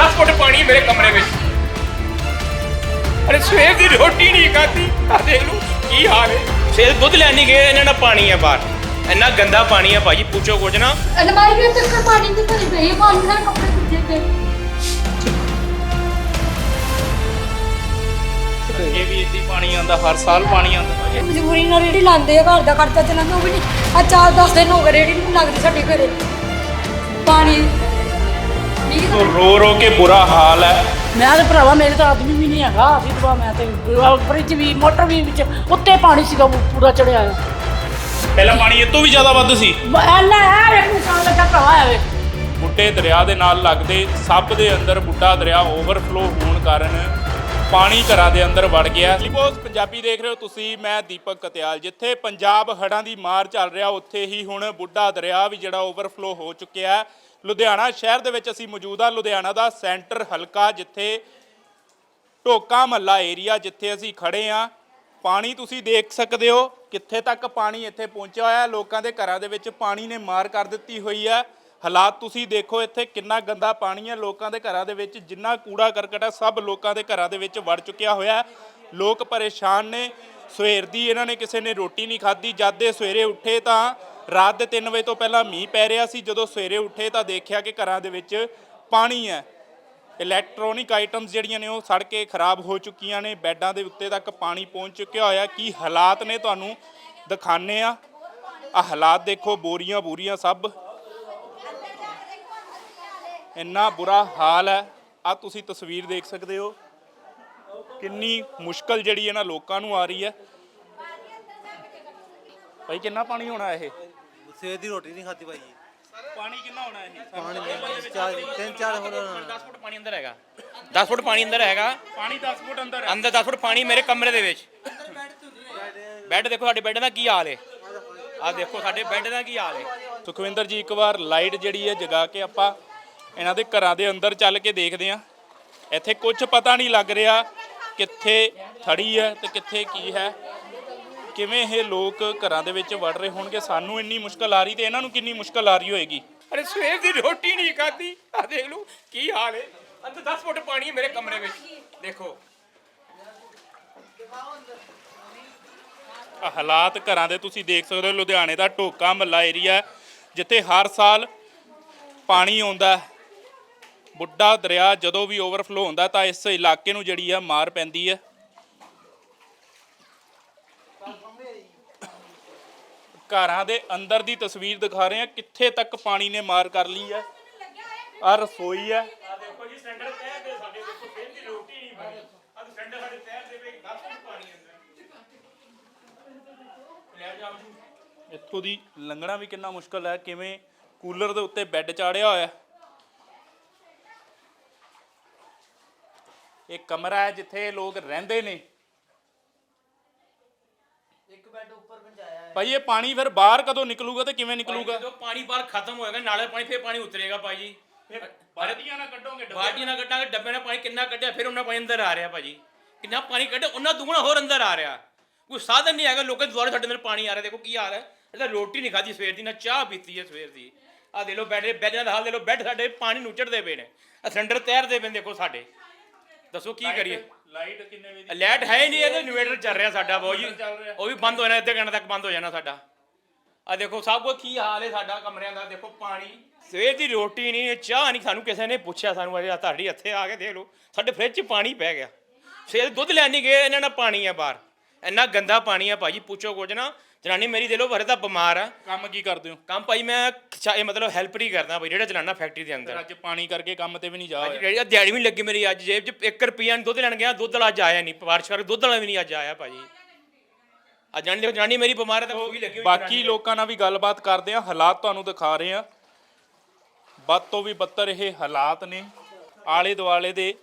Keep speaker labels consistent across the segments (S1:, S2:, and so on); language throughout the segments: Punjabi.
S1: 10 ਫੁੱਟ ਪਾਣੀ ਮੇਰੇ ਕਮਰੇ ਵਿੱਚ। ਅਰੇ ਸਵੇਰ ਦੀ ਰੋਟੀ ਨਹੀਂ ਖਾਧੀ ਆ ਦੇਖ ਲਓ ਕੀ ਹਾਲ ਹੈ? ਸਵੇਰ ਦੁੱਧ ਲੈਣ ਨਹੀਂ ਗਏ ਇਹਨਾਂ ਦਾ ਪਾਣੀ ਹੈ ਬਾਹਰ। ਇੰਨਾ ਗੰਦਾ ਪਾਣੀ ਹੈ ਭਾਜੀ ਪੁੱਛੋ ਕੁਝ ਨਾ।
S2: ਅਲਮਾਰੀ ਵਿੱਚ ਤੱਕ ਪਾਣੀ ਦੀ ਭਰੀ ਪਈ ਹੈ ਪਾਣੀ ਨਾਲ ਕੱਪੜੇ ਸੁੱਜੇ ਪਏ।
S1: ਇਹ ਵੀ ਇੱਦੀ ਪਾਣੀ ਆਉਂਦਾ ਹਰ ਸਾਲ ਪਾਣੀ ਆਉਂਦਾ
S2: ਮਜਬੂਰੀ ਨਾਲ ਰੇੜੀ ਲਾਉਂਦੇ ਆ ਘਰ ਦਾ ਖਰਚਾ ਚਲਾਉਂਦੇ ਉਹ ਵੀ ਨਹੀਂ। ਆ ਚਾਰ 10 ਦਿਨ ਹੋ ਗਏ ਰੇੜੀ ਨਹੀਂ ਲੱਗਦੀ ਸਾਡੇ ਘਰੇ। ਪਾਣੀ
S1: ਤੋ ਰੋ ਰੋ ਕੇ ਬੁਰਾ ਹਾਲ ਹੈ।
S3: ਮੈਂ ਤੇ ਭਰਾਵਾ ਮੇਰੇ ਤਾਂ ਆਦਮੀ ਵੀ ਨਹੀਂ ਹੈਗਾ ਅਸੀਂ ਤਾਂ ਮੈਂ ਤੇ ਫਰਿੱਜ ਵੀ ਮੋਟਰ ਵੀ ਵਿੱਚ ਉੱਤੇ ਪਾਣੀ ਸੀਗਾ ਪੂਰਾ ਚੜਿਆ ਆ
S1: ਪਹਿਲਾਂ ਪਾਣੀ ਇਹ ਤੋਂ ਵੀ ਜ਼ਿਆਦਾ ਵੱਧ ਸੀ।
S3: ਐਨਾ ਹੈ ਇੱਕ ਨਿਸ਼ਾਨ ਲੱਗਾ ਭਰਾਵਾ ਆਵੇ
S1: ਬੁੱਢੇ ਦਰਿਆ ਦੇ ਨਾਲ ਲੱਗਦੇ ਸੱਪ ਦੇ ਅੰਦਰ ਬੁੱਢਾ ਦਰਿਆ ਓਵਰਫਲੋ ਹੋਣ ਕਾਰਨ ਪਾਣੀ ਘਰਾਂ ਦੇ ਅੰਦਰ ਵੜ ਗਿਆ। ਲਿਪੋਸ ਪੰਜਾਬੀ ਦੇਖ ਰਹੇ ਹੋ ਤੁਸੀਂ ਮੈਂ ਦੀਪਕ ਕਤਿਆਲ ਜਿੱਥੇ ਪੰਜਾਬ ਹੜ੍ਹਾਂ ਦੀ ਮਾਰ ਚੱਲ ਰਿਹਾ ਉੱਥੇ ਹੀ ਹੁਣ ਬੁੱਢਾ ਦਰਿਆ ਵੀ ਜਿਹੜਾ ਓਵਰਫਲੋ ਹੋ ਚੁੱਕਿਆ ਹੈ। ਲੁਧਿਆਣਾ ਸ਼ਹਿਰ ਦੇ ਵਿੱਚ ਅਸੀਂ ਮੌਜੂਦ ਹਾਂ। ਲੁਧਿਆਣਾ ਦਾ ਸੈਂਟਰ ਹਲਕਾ ਜਿੱਥੇ ਢੋਕਾ ਮੱਲਾ ਏਰੀਆ ਜਿੱਥੇ ਅਸੀਂ ਖੜੇ ਆ ਪਾਣੀ ਤੁਸੀਂ ਦੇਖ ਸਕਦੇ ਹੋ ਕਿੱਥੇ ਤੱਕ ਪਾਣੀ ਇੱਥੇ ਪਹੁੰਚਿਆ ਹੋਇਆ ਲੋਕਾਂ ਦੇ ਘਰਾਂ ਦੇ ਵਿੱਚ ਪਾਣੀ ਨੇ ਮਾਰ ਕਰ ਦਿੱਤੀ ਹੋਈ ਹੈ। ਹਾਲਾਤ ਤੁਸੀਂ ਦੇਖੋ ਇੱਥੇ ਕਿੰਨਾ ਗੰਦਾ ਪਾਣੀ ਹੈ। ਲੋਕਾਂ ਦੇ ਘਰਾਂ ਦੇ ਵਿੱਚ ਜਿੰਨਾ ਕੂੜਾ ਕਰਕਟ ਹੈ, ਸਭ ਲੋਕਾਂ ਦੇ ਘਰਾਂ ਦੇ ਵਿੱਚ ਵੜ ਚੁੱਕਿਆ ਹੋਇਆ ਲੋਕ ਪਰੇਸ਼ਾਨ ਨੇ। ਸਵੇਰ ਦੀ ਇਹਨਾਂ ਨੇ ਕਿਸੇ ਨੇ ਰੋਟੀ ਨਹੀਂ ਖਾਧੀ। ਜਦ ਦੇ ਸਵੇਰੇ ਉੱਠੇ ਤਾਂ ਰਾਤ ਦੇ 3 ਵਜੇ ਤੋਂ ਪਹਿਲਾਂ ਮੀਂਹ ਪੈ ਰਿਹਾ ਸੀ। ਜਦੋਂ ਸਵੇਰੇ ਉੱਠੇ ਤਾਂ ਦੇਖਿਆ ਕਿ ਘਰਾਂ ਦੇ ਵਿੱਚ ਪਾਣੀ ਹੈ। ਇਲੈਕਟ੍ਰੋਨਿਕ ਆਈਟਮਸ ਜਿਹੜੀਆਂ ਨੇ ਉਹ ਸੜ ਕੇ ਖਰਾਬ ਹੋ ਚੁੱਕੀਆਂ ਨੇ। ਬੈੱਡਾਂ ਦੇ ਉੱਤੇ ਤੱਕ ਪਾਣੀ ਪਹੁੰਚ ਚੁੱਕਿਆ ਹੋਇਆ। ਕੀ ਹਾਲਾਤ ਨੇ ਤੁਹਾਨੂੰ ਦਿਖਾਣੇ ਆ ਆ ਹਾਲਾਤ ਦੇਖੋ, ਬੋਰੀਆਂ ਬੋਰੀਆਂ ਸਭ। ਇੰਨਾ ਬੁਰਾ ਹਾਲ ਹੈ। ਆ ਤੁਸੀਂ ਤਸਵੀਰ ਦੇਖ ਸਕਦੇ ਹੋ। ਕਿੰਨੀ ਮੁਸ਼ਕਲ ਜਿਹੜੀ ਇਹਨਾਂ ਲੋਕਾਂ ਨੂੰ ਆ ਰਹੀ ਹੈ। ਭਾਈ, ਕਿੰਨਾ ਪਾਣੀ ਹੋਣਾ ਇਹ?
S4: ਸਵੇਰ ਦੀ ਰੋਟੀ ਨਹੀਂ ਖਾਧੀ ਭਾਈ
S1: ਪਾਣੀ ਕਿੰਨਾ ਹੋਣਾ ਇਹ?
S4: ਪਾਣੀ ਚਾਰ ਤਿੰਨ ਚਾਰ ਹੋਰ
S1: 10 ਫੁੱਟ ਪਾਣੀ ਅੰਦਰ ਹੈਗਾ। 10 ਫੁੱਟ ਪਾਣੀ ਅੰਦਰ ਹੈਗਾ। ਪਾਣੀ 10 ਫੁੱਟ ਅੰਦਰ ਹੈ। ਅੰਦਰ 10 ਫੁੱਟ ਪਾਣੀ ਮੇਰੇ ਕਮਰੇ ਦੇ ਵਿੱਚ। ਬੈੱਡ ਦੇਖੋ ਸਾਡੇ ਬੈੱਡ ਦਾ ਕੀ ਹਾਲ ਹੈ ਆ ਦੇਖੋ ਸਾਡੇ ਬੈੱਡ ਦਾ ਕੀ ਹਾਲ ਹੈ ਸੁਖਵਿੰਦਰ ਜੀ ਇੱਕ ਵਾਰ ਲਾਈਟ ਜਿਹੜੀ ਹੈ ਜਗਾ ਕੇ ਆਪਾਂ ਇਹਨਾਂ ਦੇ ਘਰਾਂ ਦੇ ਅੰਦਰ ਚੱਲ ਕੇ ਦੇਖਦੇ ਹਾਂ। ਇੱਥੇ ਕੁਝ ਪਤਾ ਨਹੀਂ ਲੱਗ ਰਿਹਾ ਕਿੱਥੇ ਥੜੀ ਹੈ ਤੇ ਕਿੱਥੇ ਕੀ ਹੈ। ਕਿਵੇਂ ਇਹ ਲੋਕ ਘਰਾਂ ਦੇ ਵਿੱਚ ਵੜ ਰਹੇ ਹੋਣਗੇ? ਸਾਨੂੰ ਇੰਨੀ ਮੁਸ਼ਕਲ ਆ ਰਹੀ ਤੇ ਇਹਨਾਂ ਨੂੰ ਕਿੰਨੀ ਮੁਸ਼ਕਲ ਆ ਰਹੀ ਹੋਏਗੀ? ਅਰੇ ਸਵੇਰ ਦੀ ਰੋਟੀ ਨਹੀਂ ਖਾਧੀ। ਆ ਦੇਖ ਲਓ ਕੀ ਹਾਲ ਹੈ। ਅੰਦਰ 10 ਫੁੱਟ ਪਾਣੀ ਹੈ ਮੇਰੇ ਕਮਰੇ ਵਿੱਚ। ਦੇਖੋ। ਆਹ ਹਾਲਾਤ ਘਰਾਂ ਦੇ ਤੁਸੀਂ ਦੇਖ ਸਕਦੇ ਹੋ। ਲੁਧਿਆਣੇ ਦਾ ਢੋਕਾ ਮੱਲਾ ਏਰੀਆ ਜਿੱਥੇ ਹਰ ਸਾਲ ਪਾਣੀ ਆਉਂਦਾ ਹੈ। ਬੁੱਢਾ ਦਰਿਆ ਜਦੋਂ ਵੀ ਓਵਰਫਲੋ ਹੁੰਦਾ ਤਾਂ ਇਸ ਇਲਾਕੇ ਨੂੰ ਜਿਹੜੀ ਆ ਮਾਰ ਪੈਂਦੀ ਹੈ। ਘਰਾਂ ਦੇ ਅੰਦਰ ਦੀ ਤਸਵੀਰ ਦਿਖਾ ਰਹੇ ਹਾਂ ਕਿੱਥੇ ਤੱਕ ਪਾਣੀ ਨੇ ਮਾਰ ਕਰ ਲਈ ਹੈ। ਆ ਰਸੋਈ ਹੈ। ਆ ਦੇਖੋ ਜੀ ਸਿਲੰਡਰ ਤੈਰ ਦੇ ਸਾਡੇ ਦੇਖੋ ਫਿਰ ਦੀ ਰੋਟੀ ਨਹੀਂ ਬਣੀ ਆ ਸਿਲੰਡਰ ਸਾਡੇ ਤੈਰ ਦੇ ਵੇ 10 ਫੁੱਟ ਪਾਣੀ ਅੰਦਰ। ਲੈ ਜਾਓ ਜੀ। ਇੱਥੋਂ ਦੀ ਲੰਘਣਾ ਵੀ ਕਿੰਨਾ ਮੁਸ਼ਕਲ ਹੈ ਕਿਵੇਂ ਕੂਲਰ ਦੇ ਉੱਤੇ ਬੈੱਡ ਚਾੜਿਆ ਹੋਇਆ ਇਹ ਕਮਰਾ ਹੈ ਜਿੱਥੇ ਲੋਕ ਰਹਿੰਦੇ ਨੇ
S4: ਇੱਕ ਬੈੱਡ ਉੱਪਰ ਪਹੁੰਚਾਇਆ ਹੈ
S1: ਭਾਈ ਇਹ ਪਾਣੀ ਫਿਰ ਬਾਹਰ ਕਦੋਂ ਨਿਕਲੂਗਾ ਤੇ ਕਿਵੇਂ ਨਿਕਲੂਗਾ?
S5: ਜਦੋਂ ਪਾਣੀ ਬਾਹਰ ਖਤਮ ਹੋਏਗਾ ਨਾਲੇ ਪਾਣੀ ਫਿਰ ਪਾਣੀ ਉਤਰੇਗਾ ਭਾਜੀ
S1: ਫਿਰ ਬਾਲਟੀਆਂ ਨਾਲ ਕੱਢੋਗੇ ਡੱਬੇ।
S5: ਬਾਲਟੀਆਂ ਨਾਲ ਕੱਢਾਂਗੇ ਡੱਬੇ ਨਾਲ ਪਾਣੀ ਕਿੰਨਾ ਕੱਢਿਆ ਫਿਰ ਉਹਨਾਂ ਪਾਣੀ ਅੰਦਰ ਆ ਰਿਹਾ ਭਾਜੀ ਕਿੰਨਾ ਪਾਣੀ ਕੱਢਿਆ ਉਹਨਾਂ ਦੁਗਣਾ ਹੋਰ ਅੰਦਰ ਆ ਰਿਹਾ। ਕੋਈ ਸਾਧਨ ਨਹੀਂ ਹੈਗਾ ਲੋਕਾਂ ਦੇ ਦੁਆਰੇ ਸਾਡੇ ਅੰਦਰ ਪਾਣੀ ਆ ਰਿਹਾ। ਦੇਖੋ ਕੀ ਹਾਲ ਹੈ। ਇਹਦਾ ਰੋਟੀ ਨਹੀਂ ਖਾਧੀ ਸਵੇਰ ਦੀ ਨਾ ਚਾਹ ਪੀਤੀ ਹੈ ਸਵੇਰ ਦੀ। ਆ ਦੇ ਲੋ ਬੈੱਡ ਬੈੱਡਾਂ ਦਾ ਹਾਲ ਦੇ ਲੋ ਬੈੱਡ ਸਾਡੇ ਪਾਣੀ ਨੂੰ ਚੜਦੇ ਪਏ ਨੇ। ਆ ਸਿਲੰਡਰ ਤੈਰਦੇ ਪਏ ਨੇ ਦੇਖੋ ਸਾਡੇ। ਦੱਸੋ ਕੀ ਕਰੀਏ?
S1: ਲਾਈਟ ਕਿੰਨੇ ਵਜੇ ਦੀ?
S5: ਲਾਈਟ ਹੈ ਹੀ ਨਹੀਂ ਇਹਦੇ ਇਨਵੇਟਰ ਚੱਲ ਰਿਹਾ ਸਾਡਾ ਬਹੁਤ ਜੀ।
S1: ਚੱਲ ਰਿਹਾ।
S5: ਉਹ ਵੀ ਬੰਦ ਹੋ ਜਾਣਾ ਅੱਧੇ ਘੰਟੇ ਤੱਕ ਬੰਦ ਹੋ ਜਾਣਾ ਸਾਡਾ। ਆ ਦੇਖੋ ਸਭ ਕੁਝ ਕੀ ਹਾਲ ਹੈ ਸਾਡਾ ਕਮਰਿਆਂ ਦਾ? ਦੇਖੋ ਪਾਣੀ। ਸਵੇਰ ਦੀ ਰੋਟੀ ਨਹੀਂ ਚਾਹ ਨਹੀਂ ਸਾਨੂੰ ਕਿਸੇ ਨੇ ਪੁੱਛਿਆ ਸਾਨੂੰ ਅਜੇ ਤੁਹਾਡੀ ਇੱਥੇ ਆ ਕੇ ਦੇਖ ਲਓ। ਸਾਡੇ ਫ੍ਰਿਜ 'ਚ ਪਾਣੀ ਪੈ ਗਿਆ। ਸਵੇਰ ਦੁੱਧ ਲੈਣ ਨਹੀਂ ਗਏ ਇਹਨਾਂ ਨਾਲ ਪਾਣੀ ਹੈ ਬਾਹਰ। ਇੰਨਾ ਗੰਦਾ ਪਾਣੀ ਹੈ ਭਾਜੀ ਪੁੱਛੋ ਕੁਝ ਨਾ। ਜਨਾਨੀ ਮੇਰੀ ਦੇ ਲੋ ਭਰੇ ਤਾਂ ਬਿਮਾਰ ਆ।
S1: ਕੰਮ ਕੀ ਕਰਦੇ ਹੋ?
S5: ਕੰਮ ਭਾਈ ਮੈਂ ਖਿਚਾ- ਇਹ ਮਤਲਬ ਹੈਲਪਰ ਹੀ ਕਰਦਾ ਭਾਈ ਜਿਹੜਾ ਚਲਾਣਾ ਫੈਕਟਰੀ ਦੇ ਅੰਦਰ।
S1: ਅੱਜ ਪਾਣੀ ਕਰਕੇ ਕੰਮ ਤੇ ਵੀ ਨਹੀਂ ਜਾ
S5: ਅੱਜ
S1: ਹੋਇਆ
S5: ਜਿਹੜੀ ਦਿਹਾੜੀ ਵੀ ਨੀ ਲੱਗੀ ਮੇਰੀ ਅੱਜ ਜੇਬ 'ਚ 1 ਰੁਪਿਆ ਨੀ ਦੁੱਧ ਲੈਣ ਗਿਆ ਦੁੱਧ ਵਾਲਾ ਅੱਜ ਆਇਆ ਨਹੀਂ ਬਾਰਿਸ਼ ਕਰਕੇ ਦੁੱਧ ਵਾਲਾ ਵੀ ਨਹੀਂ ਅੱਜ ਆਇਆ ਭਾਜੀ। ਅੱਜ ਜਾਣੀ ਜਾਣੀ ਮੇਰੀ ਬਿਮਾਰ ਹੈ ਤਾਂ ਉਹ ਵੀ ਲੱਗੀ ਹੋਈ
S1: ਬਾਕੀ
S5: ਜਨਾਨੀ।
S1: ਲੋਕਾਂ ਨਾਲ ਵੀ ਗੱਲਬਾਤ ਕਰਦੇ ਆ ਹਾਲਾਤ ਤੁਹਾਨੂੰ ਦਿਖਾ ਰਹੇ ਆ ਵੱਧ ਤੋਂ ਵੀ ਬੱਤਰ ਇਹ ਹਾਲਾਤ ਨੇ। ਆਲੇ ਦੁਆਲੇ ਦੇ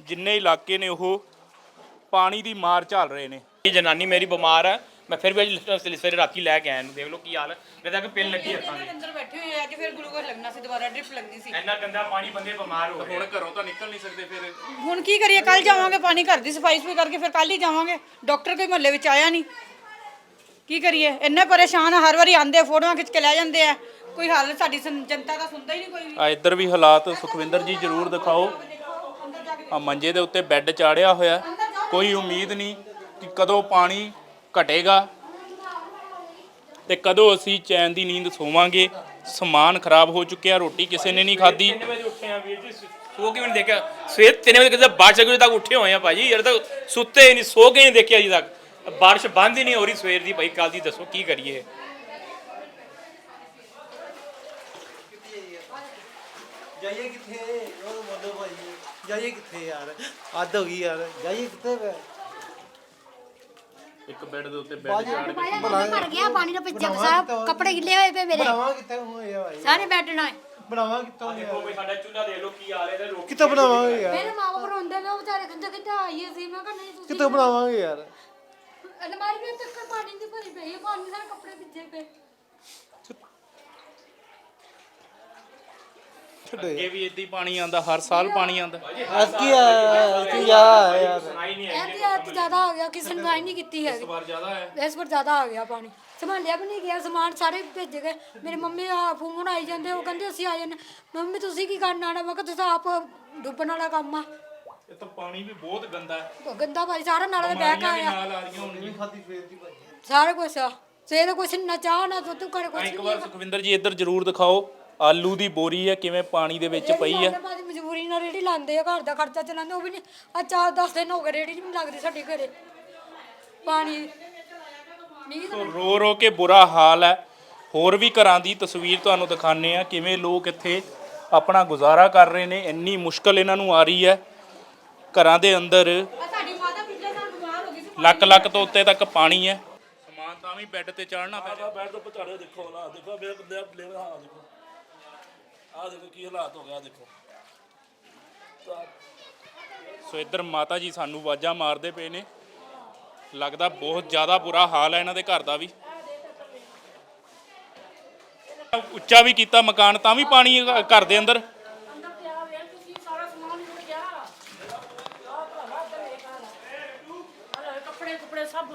S1: ਜਿੰਨੇ ਇਲਾਕੇ ਨੇ ਉਹ ਪਾਣੀ ਦੀ ਮਾਰ ਝੱਲ ਰਹੇ ਨੇ।
S5: ਇਹ ਜਨਾਨੀ ਮੇਰੀ ਬਿਮਾਰ ਹੈ ਮੈਂ ਫਿਰ ਵੀ ਅੱਜ ਸਵੇਰੇ ਰਾਤੀ ਲੈ ਕੇ ਆਇਆ ਇਹਨੂੰ ਦੇਖ ਲਓ ਕੀ ਹਾਲ ਹੈ ਮੇਰੇ ਤੱਕ ਪਿੰਨ ਲੱਗੀ ਹੱਥਾਂ ਦੇ।
S6: ਅੰਦਰ ਬੈਠੇ ਹੋਏ ਆ ਕਿ ਫਿਰ ਗਲੂਕੋਜ਼ ਲੱਗਣਾ ਸੀ ਦੁਬਾਰਾ ਡ੍ਰਿਪ ਲੱਗਣੀ ਸੀ।
S5: ਇੰਨਾ ਗੰਦਾ ਪਾਣੀ ਬੰਦੇ ਬਿਮਾਰ ਹੋ ਗਏ।
S1: ਹੁਣ ਘਰੋਂ ਤਾਂ ਨਿਕਲ ਨਹੀਂ ਸਕਦੇ ਫਿਰ।
S6: ਹੁਣ ਕੀ ਕਰੀਏ ਕੱਲ ਜਾਵਾਂਗੇ ਪਾਣੀ ਘਰ ਦੀ ਸਫ਼ਾਈ ਸੁਫਾਈ ਕਰਕੇ ਫਿਰ ਕੱਲ ਹੀ ਜਾਵਾਂਗੇ। ਡਾਕਟਰ ਕੋਈ ਮਹੱਲੇ ਵਿੱਚ ਆਇਆ ਨਹੀਂ। ਕੀ ਕਰੀਏ ਇੰਨੇ ਪਰੇਸ਼ਾਨ ਆ ਹਰ ਵਾਰੀ ਆਂਦੇ ਫੋਟੋਆਂ ਖਿੱਚ ਕੇ ਲੈ ਜਾਂਦੇ ਆ। ਕੋਈ ਹਾਲ ਸਾਡੀ ਜਨਤਾ ਦਾ ਸੁਣਦਾ ਹੀ ਨਹੀਂ ਕੋਈ ਵੀ।
S1: ਆ ਇੱਧਰ ਵੀ ਹਾਲਾਤ ਸੁਖਵਿੰਦਰ ਜੀ ਜਰੂਰ ਦਿਖਾਓ। ਆ ਮੰਜੇ ਦੇ ਉੱਤੇ ਬੈੱਡ ਚਾੜਿਆ ਹੋਇਆ। ਕੋਈ ਉਮੀਦ ਨਹੀਂ। ਕਿ ਕਦੋਂ ਪਾਣੀ ਘਟੇਗਾ ਤੇ ਕਦੋਂ ਅਸੀਂ ਚੈਨ ਦੀ ਨੀਂਦ ਸੋਵਾਂਗੇ? ਸਮਾਨ ਖਰਾਬ ਹੋ ਚੁੱਕਿਆ ਰੋਟੀ ਕਿਸੇ ਨੇ ਨਹੀਂ ਖਾਧੀ।
S5: ਤਿੰਨ ਵਜੇ ਉੱਠੇ ਆ ਵੀਰ ਜੀ। ਸੋ ਕਿਵੇਂ ਨਹੀਂ ਦੇਖਿਆ? ਸਵੇਰ 3 ਵਜੇ ਕਿਸੇ ਬਾਰਿਸ਼ ਵਜੇ ਤੱਕ ਉੱਠੇ ਹੋਏ ਆ ਭਾਜੀ। ਯਾਰ ਤਾਂ ਸੁੱਤੇ ਹੀ ਨਹੀਂ ਸੋ ਕੇ ਨਹੀਂ ਦੇਖਿਆ ਅਜੇ ਤੱਕ। ਬਾਰਿਸ਼ ਬੰਦ ਹੀ ਨਹੀਂ ਹੋ ਰਹੀ ਸਵੇਰ ਦੀ। ਭਾਈ ਕੱਲ ਦੀ ਦੱਸੋ ਕੀ ਕਰੀਏ?
S4: ਜਾਈਏ ਕਿੱਥੇ? ਉਹ ਬੋਲੋ ਭਾਈ। ਜਾਈਏ ਕਿੱਥੇ ਯਾਰ? ਅੱਧ ਹੋ ਗਈ ਯਾਰ। ਜਾਈਏ ਕਿੱਥੇ ਵੇ
S1: ਇੱਕ ਬੈੱਡ ਦੇ ਉੱਤੇ
S4: ਬਾਜੀ
S7: ਭਰ ਗਿਆ ਪਾਣੀ ਨਾਲ ਭਿੱਜਿਆ ਸਾਰਾ ਕੱਪੜੇ ਗਿੱਲੇ ਹੋਏ ਪਏ ਮੇਰੇ।
S4: ਬਣਾਵਾ ਕਿੱਥੇ ਹੋਏ ਆ ਭਾਈ?
S7: ਸਾਰੇ ਬੈਠਣਾ
S4: ਬਣਾਵਾ ਕਿੱਥੋਂ
S5: ਦੇਖੋ ਵੀ ਸਾਡਾ ਚੁੱਲ੍ਹਾ ਦੇਖ ਲਓ ਕੀ ਹਾਲ ਹੈ ਤੇ ਰੋਟੀ
S4: ਕਿੱਥੋਂ ਬਣਾਵਾਂਗੇ ਯਾਰ?
S2: ਮੇਰੇ ਮਾਂ ਬਾਪ ਰੋਂਦੇ ਨੇ ਉਹ ਵਿਚਾਰੇ ਕਿੱਥੇ ਕਿੱਥੇ ਆਈਏ ਸੀ? ਮੈਂ ਕਿਹਾ ਨਹੀਂ ਤੁਸੀਂ
S4: ਕਿੱਥੋਂ ਬਣਾਵਾਂਗੇ ਯਾਰ?
S2: ਅਲਮਾਰੀ ਵਿੱਚ ਤੱਕ ਪਾਣੀ ਦੀ ਭਰੀ ਪਈ ਹੈ ਪਾਣੀ ਨਾਲ ਕੱਪੜੇ ਭਿੱਜੇ ਪਏ।
S4: ਛੱਡੋ।
S1: ਅੱਗੇ ਵੀ ਏਦਾਂ ਹੀ ਪਾਣੀ ਆਂਦਾ ਹਰ ਸਾਲ ਪਾਣੀ ਆਂਦਾ
S4: ਅੱਜ ਕੀ ਆ ਕੀ ਆ ਯਾਰ
S5: ਸੁਣਾਈ ਨਹੀਂ
S2: ਇਹ ਤੇ ਅੱਜ ਜ਼ਿਆਦਾ ਆ ਗਿਆ ਕਿਸੇ ਨੇ ਨਹੀਂ ਕੀਤੀ ਹੈਗੀ।
S1: ਵਾਰ ਜ਼ਿਆਦਾ ਹੈ।
S2: ਇਸ ਵਾਰ ਜ਼ਿਆਦਾ ਆ ਗਿਆ ਪਾਣੀ। ਸੰਭਾਲਿਆ ਵੀ ਨਹੀਂ ਗਿਆ ਸਮਾਨ ਸਾਰੇ ਭੇਜ ਗਏ। ਮੇਰੇ ਮੰਮੀ ਆ ਫੋਨ ਆਈ ਜਾਂਦੇ ਉਹ ਕਹਿੰਦੇ ਅਸੀਂ ਆ ਜਾਂਦੇ। ਮੰਮੀ ਤੁਸੀਂ ਕੀ ਕਰਨ ਆਣਾ ਮੈਂ ਕਿਹਾ ਤੁਸੀਂ ਆਪ ਡੁੱਬਣ ਵਾਲਾ ਕੰਮ ਆ।
S1: ਇਹ ਤਾਂ ਪਾਣੀ ਵੀ ਬਹੁਤ ਗੰਦਾ ਹੈ।
S2: ਉਹ ਗੰਦਾ ਭਾਈ ਸਾਰਾ ਨਾਲੇ ਦੇ ਬਹਿ ਕੇ
S1: ਬਿਮਾਰੀਆਂ ਵੀ
S2: ਆਇਆ।
S1: ਨਾਲ ਆ ਰਹੀਆਂ ਹੋਣਗੀਆਂ।
S2: ਸਾਰਾ ਕੁਝ ਆ। ਸਵੇਰ ਕੁਛ ਨਾ ਚਾਹ ਨਾ ਦੁੱਧ ਘਰੇ ਕੁਛ
S1: ਇੱਕ ਵਾਰ ਸੁਖਵਿੰਦਰ ਜੀ ਇੱਧਰ ਜ਼ਰੂਰ ਦਿਖਾਓ। ਆਲੂ ਦੀ ਬੋਰੀ ਹੈ ਕਿਵੇਂ ਪਾਣੀ ਦੇ ਵਿੱਚ ਪਈ ਹੈ?
S2: ਬਾਦੀ ਮਜਬੂਰੀ ਨਾਲ ਰੇੜੀ ਲਾਉਂਦੇ ਆ ਘਰ ਦਾ ਖਰਚਾ ਚਲਾਉਂਦੇ ਉਹ ਵੀ ਨਹੀਂ। ਆ ਚਾਰ 10 ਦਿਨ ਹੋ ਗਏ ਰੇੜੀ ਨਹੀਂ ਲੱਗਦੀ ਸਾਡੇ ਘਰੇ। ਪਾਣੀ ਨਹੀਂ
S1: ਸੋ ਰੋ ਰੋ ਕੇ ਬੁਰਾ ਹਾਲ ਹੈ। ਹੋਰ ਵੀ ਘਰਾਂ ਦੀ ਤਸਵੀਰ ਤੁਹਾਨੂੰ ਦਿਖਾਣੇ ਆ ਕਿਵੇਂ ਲੋਕ ਇੱਥੇ ਆਪਣਾ ਗੁਜ਼ਾਰਾ ਕਰ ਰਹੇ ਨੇ। ਇੰਨੀ ਮੁਸ਼ਕਲ ਇਹਨਾਂ ਨੂੰ ਆ ਰਹੀ ਹੈ। ਘਰਾਂ ਦੇ ਅੰਦਰ
S6: ਸਾਡੀ ਮਾਤਾ ਪਿਛਲੇ ਸਾਲ ਬਿਮਾਰ ਹੋ ਗਈ ਸੀ
S1: ਲੱਕ ਲੱਕ ਤੋਂ ਉੱਤੇ ਤੱਕ ਪਾਣੀ ਹੈ। ਸਮਾਨ ਤਾਂ ਵੀ ਬੈੱਡ ਤੇ ਚਾੜਨਾ ਪੈ
S8: ਬੈਠ ਤੋਂ ਪਚਾੜੇ ਦੇਖੋ ਨਾ ਦੇਖੋ ਮੇਰੇ ਬੰਦੇ ਆ ਲੈ ਆ ਦੇਖੋ। ਆ ਦੇਖੋ ਕੀ ਹਾਲਾਤ ਹੋ ਗਿਆ ਦੇਖੋ।
S1: ਸੋ ਇੱਧਰ ਮਾਤਾ ਜੀ ਸਾਨੂੰ ਆਵਾਜ਼ਾਂ ਮਾਰਦੇ ਪਏ ਨੇ। ਲੱਗਦਾ ਬਹੁਤ ਜ਼ਿਆਦਾ ਬੁਰਾ ਹਾਲ ਹੈ ਇਹਨਾਂ ਦੇ ਘਰ ਦਾ ਵੀ। ਉੱਚਾ ਵੀ ਕੀਤਾ ਮਕਾਨ ਤਾਂ ਵੀ ਪਾਣੀ ਘਰ ਦੇ ਅੰਦਰ।
S3: ਸਭ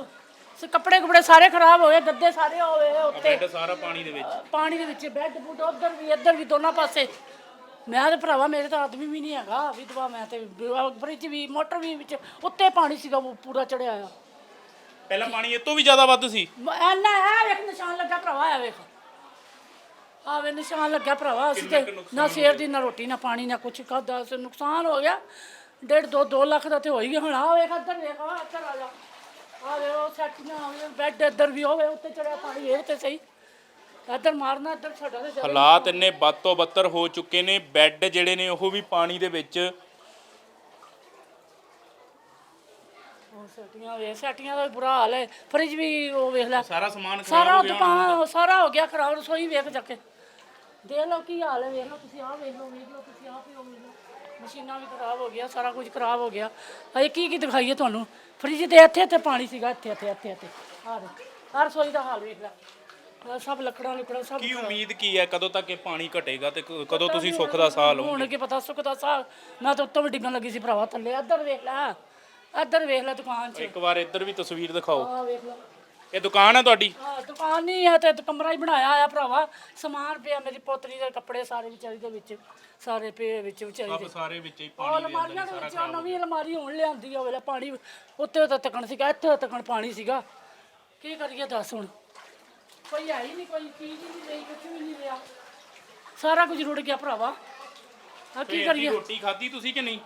S3: ਸ- ਕੱਪੜੇ ਕੁਪੜੇ ਸਾਰੇ ਖਰਾਬ ਹੋਏ ਗੱਦੇ ਸਾਰੇ ਹੋਏ ਉੱਤੇ।
S1: ਬੈੱਡ ਸਾਰਾ ਪਾਣੀ ਦੇ ਵਿੱਚ।
S3: ਪਾਣੀ ਦੇ ਵਿੱਚ ਬੈੱਡ ਬੁੱਡ ਉਧਰ ਵੀ ਇੱਧਰ ਵੀ ਦੋਨਾਂ ਪਾਸੇ। ਮੈਂ ਤੇ ਭਰਾਵਾ ਮੇਰੇ ਤਾਂ ਆਦਮੀ ਵੀ ਨਹੀਂ ਹੈਗਾ ਵਿਧਵਾ ਮੈਂ ਤੇ ਫਰਿੱਜ ਵੀ ਮੋਟਰ ਵੀ ਵਿੱਚ ਉੱਤੇ ਪਾਣੀ ਸੀਗਾ ਉਹ ਪੂਰਾ ਚੜਿਆ ਆ
S1: ਪਹਿਲਾਂ ਪਾਣੀ ਇਹ ਤੋਂ ਵੀ ਜ਼ਿਆਦਾ ਵੱਧ ਸੀ।
S3: ਮ- ਐਨਾ ਆ ਵੇਖ ਨਿਸ਼ਾਨ ਲੱਗਾ ਭਰਾਵਾ ਆ ਵੇਖ। ਆ ਵੇ ਨਿਸ਼ਾਨ ਲੱਗਾ ਭਰਾਵਾ ਅਸੀਂ ਤੇ ਨਾ ਸੇਰ ਦੀ ਨਾ ਰੋਟੀ ਨਾ ਪਾਣੀ ਨਾ ਕੁਛ ਸੇ ਨੁਕਸਾਨ ਹੋ ਗਿਆ। ਡੇਢ ਦੋ 2 ਲੱਖ ਦਾ ਤੇ ਹੋ ਹੀ ਗਿਆ ਹੁਣ ਆ ਵੇਖ ਇੱਧਰ ਵੇਖ ਆ ਇੱਧਰ ਆ ਜਾ। ਆ ਵੇ ਉਹ ਸੈਟੀਆਂ ਆ ਗਈਆਂ, ਬੈੱਡ ਇੱਧਰ ਵੀ ਹੋਵੇ ਉੱਤੇ ਚੜਿਆ ਪਾਣੀ ਇਹ ਤੇ ਸਹੀ। ਇੱਧਰ ਮਾਰਨਾ ਇੱਧਰ ਸਾਡਾ ਤੇ ਜ਼ਿਆਦਾ-
S1: ਹਾਲਾਤ ਇੰਨੇ ਬਦ ਤੋਂ ਬੱਤਰ ਹੋ ਚੁੱਕੇ ਨੇ ਬੈੱਡ ਜਿਹੜੇ ਨੇ ਉਹ ਵੀ ਪਾਣੀ ਦੇ ਵਿੱਚ।
S3: ਉਹ ਸੈਟੀਆਂ ਵੇ ਸੈਟੀਆਂ ਦਾ ਵੀ ਬੁਰਾ ਹਾਲ ਹੈ। ਫਰਿੱਜ ਵੀ ਉਹ ਵੇਖ ਲੈ।
S1: ਸਾਰਾ ਸਮਾਨ
S3: ਸਾਰਾ ਦੁਕਾਨ ਸਾਰਾ ਹੋ ਗਿਆ ਖਰਾਬ ਰਸੋਈ ਵੇਖ ਜਾ ਕੇ। ਦੇਖ ਲਓ ਕੀ ਹਾਲ ਹੈ ਵੇਖ ਲਓ ਤੁਸੀਂ ਆਹ ਵੇਖ ਲਓ ਵੇਖ ਲਓ ਤੁਸੀਂ ਆਹ ਵੀ ਉਹ ਵੇਖ ਲਓ। ਮਸ਼ੀਨਾਂ ਵੀ ਖਰਾਬ ਹੋ ਗਿਆ ਸਾਰਾ ਕੁਝ ਖਰਾਬ ਹੋ ਗਿਆ। ਹਜੇ ਕੀ ਕੀ ਦਿਖਾਈਏ ਤੁਹਾਨੂੰ? ਫਰਿੱਜ ਤੇ ਇੱਥੇ ਇੱਥੇ ਪਾਣੀ ਸੀਗਾ ਇੱਥੇ ਇੱਥੇ ਇੱਥੇ ਇੱਥੇ। ਆਹ ਦੇ ਆਹ ਰਸੋਈ ਦਾ ਹਾਲ ਵੇਖ ਲੈ। ਆਹ ਸਭ ਲੱਕੜਾਂ ਲੁਕੜਾਂ ਸਭ
S1: ਕੀ ਉਮੀਦ ਕੀ ਹੈ ਕਦੋਂ ਤੱਕ ਇਹ ਪਾਣੀ ਘਟੇਗਾ ਤੇ ਕ- ਕਦੋਂ ਤੁਸੀਂ ਸੁੱਖ ਦਾ ਸਾਹ ਲਓਗੇ?
S3: ਹੁਣ ਕੀ ਪਤਾ ਸੁੱਖ ਦਾ ਸਾਹ। ਮੈਂ ਤਾਂ ਉੱਤੋਂ ਵੀ ਡਿੱਗਣ ਲੱਗੀ ਸੀ ਭਰਾਵਾ ਥੱਲੇ। ਇੱਧਰ ਵੇਖ ਲੈ ਇੱਧਰ ਵੇਖ ਲੈ ਦੁਕਾਨ 'ਚ।
S1: ਇੱਕ ਵਾਰ ਇੱਧਰ ਵੀ ਤਸਵੀਰ ਦਿਖਾਓ।
S3: ਆਹ ਵੇਖ ਲੈ।
S1: ਇਹ ਦੁਕਾਨ ਹੈ ਤੁਹਾਡੀ?
S3: ਹਾਂ ਦੁਕਾਨ ਨਹੀਂ ਹੈ ਤੇ ਕਮਰਾ ਹੀ ਬਣਾਇਆ ਆ ਭਰਾਵਾ। ਸਮਾਨ ਪਿਆ ਮੇਰੀ ਪੋਤਰੀ ਦੇ ਕੱਪੜੇ ਸਾਰੇ ਵਿਚਾਰੀ ਦੇ ਵਿੱਚ ਸਾਰੇ ਪਏ ਵਿੱਚ ਵਿਚਾਰੀ ਦੇ।
S1: ਸਾਰੇ ਵਿੱਚ ਹੀ
S3: ਉਹ ਅਲਮਾਰੀਆਂ ਦੇ ਵਿੱਚ ਉਹ ਨਵੀਂ ਅਲਮਾਰੀ ਹੁਣ ਲਿਆਂਦੀ ਆ ਵੇਲੇ ਪਾਣੀ ਉੱਤੇ ਤਾਂ ਤੱਕਣ ਸੀਗਾ ਇੱਥੇ ਤੱਕਣ ਪਾਣੀ ਸੀਗਾ। ਕੀ ਕਰੀਏ ਦੱਸ ਹੁਣ? ਕੋਈ ਹੀ ਨਹੀਂ ਕੋਈ ਚੀਜ਼ ਹੀ ਨਹੀਂ ਰਹੀ ਕੁਝ ਵੀ ਨਹੀਂ ਰਿਹਾ ਸਾਰਾ ਕੁਝ ਰੁੜ ਗਿਆ ਭਰਾਵਾ। ਆ ਕੀ ਕਰੀਏ?
S1: ਰੋਟੀ ਖਾਧੀ ਤੁਸੀਂ ਕਿ ਨਹੀਂ?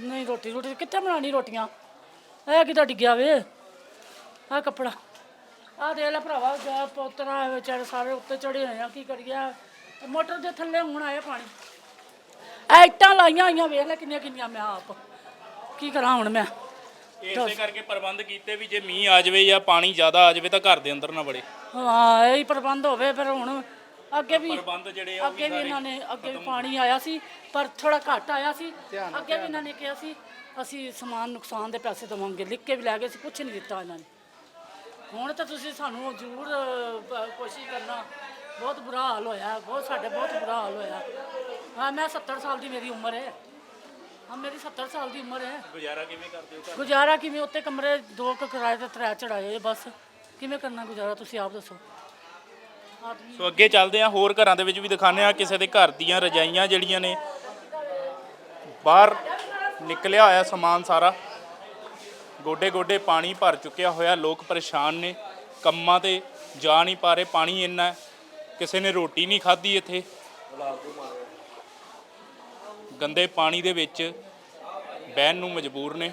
S3: ਨਹੀਂ ਰੋਟੀ ਰੋਟੀ ਕਿੱਥੇ ਬਣਾਣੀ ਰੋਟੀਆਂ? ਇਹ ਕਿਦਾਂ ਡਿੱਗਿਆ ਵੇ? ਆ ਕੱਪੜਾ। ਆ ਦੇ ਲੈ ਭਰਾਵਾ ਜਾ ਪੋਤਰਾ ਵਿਚਾਰੇ ਸਾਰੇ ਉੱਤੇ ਚੜੇ ਹੋਏ ਆ ਕੀ ਕਰੀਏ? ਮੋਟਰ ਦੇ ਥੱਲੇ ਹੁਣ ਆਇਆ ਪਾਣੀ। ਇੱਟਾਂ ਲਾਈਆਂ ਆਈਆਂ ਵੇਖ ਲੈ ਕਿੰਨੀਆਂ ਕਿੰਨੀਆਂ ਮੈਂ ਆਪ। ਕੀ ਕਰਾਂ ਹੁਣ ਮੈਂ?
S1: ਇਸੇ ਕਰਕੇ ਪ੍ਰਬੰਧ ਕੀਤੇ ਵੀ ਜੇ ਮੀਂਹ ਆ ਜਾਵੇ ਜਾਂ ਪਾਣੀ ਜ਼ਿਆਦਾ ਆ ਜਾਵੇ ਤਾਂ ਘਰ ਦੇ ਅੰਦਰ ਨਾ ਵੜੇ।
S3: ਹਾਂ ਇਹ ਹੀ ਪ੍ਰਬੰਧ ਹੋਵੇ ਫਿਰ ਹੁਣ। ਅੱਗੇ ਵੀ
S1: ਪ੍ਰਬੰਧ ਜਿਹੜੇ ਆ ਉਹ
S3: ਅੱਗੇ ਵੀ ਇਹਨਾਂ ਨੇ ਅੱਗੇ ਵੀ ਪਾਣੀ ਆਇਆ ਸੀ ਪਰ ਥੋੜਾ ਘੱਟ ਆਇਆ ਸੀ। ਅੱਗੇ ਵੀ ਇਹਨਾਂ ਨੇ ਕਿਹਾ ਸੀ ਅਸੀਂ ਸਮਾਨ ਨੁਕਸਾਨ ਦੇ ਪੈਸੇ ਦੇਵਾਂਗੇ। ਲਿਖ ਕੇ ਵੀ ਲੈ ਗਏ ਸੀ ਕੁਝ ਨਹੀਂ ਦਿੱਤਾ ਇਹਨਾਂ ਨੇ। ਹੁਣ ਤਾਂ ਤੁਸੀਂ ਸਾਨੂੰ ਜ਼ਰੂਰ ਕੋਸ਼ਿਸ਼ ਕਰਨਾ। ਬਹੁਤ ਬੁਰਾ ਹਾਲ ਹੋਇਆ ਬਹੁਤ ਸਾਡੇ ਬਹੁਤ ਬੁਰਾ ਹਾਲ ਹੋਇਆ। ਹਾਂ ਮੈਂ 70 ਸਾਲ ਦੀ ਮੇਰੀ ਉਮਰ ਹੈ। ਹਾਂ ਮੇਰੀ 70 ਸਾਲ ਦੀ ਉਮਰ ਹੈ।
S1: ਗੁਜ਼ਾਰਾ ਕਿਵੇਂ ਕਰਦੇ ਹੋ
S3: ਗੁਜ਼ਾਰਾ ਕਿਵੇਂ? ਉੱਤੇ ਕਮਰੇ ਦੋ ਕੁ ਕਿਰਾਏ ਤੇ ਤਰੇ ਚੜਾਏ ਬਸ। ਕਿਵੇਂ ਕਰਨਾ ਗੁਜ਼ਾਰਾ? ਤੁਸੀਂ ਆਪ ਦੱਸੋ। ਆਦਮੀ
S1: ਸੋ ਅੱਗੇ ਚੱਲਦੇ ਆ ਹੋਰ ਘਰਾਂ ਦੇ ਵਿੱਚ ਵੀ ਦਿਖਾਣੇ ਆ ਕਿਸੇ ਦੇ ਘਰ ਦੀਆਂ ਰਜਾਈਆਂ ਜਿਹੜੀਆਂ ਨੇ। ਬਾਹਰ ਨਿਕਲਿਆ ਹੋਇਆ ਸਮਾਨ ਸਾਰਾ। ਗੋਡੇ ਗੋਡੇ ਪਾਣੀ ਭਰ ਚੁੱਕਿਆ ਹੋਇਆ ਲੋਕ ਪਰੇਸ਼ਾਨ ਨੇ। ਕੰਮਾਂ ਤੇ ਜਾ ਨਹੀਂ ਪਾ ਰਹੇ ਪਾਣੀ ਇੰਨਾ ਹੈ। ਕਿਸੇ ਨੇ ਰੋਟੀ ਨਹੀਂ ਖਾਧੀ ਇੱਥੇ। ਗੰਦੇ ਪਾਣੀ ਦੇ ਵਿੱਚ ਬਹਿਣ ਨੂੰ ਮਜਬੂਰ ਨੇ।
S6: ਆ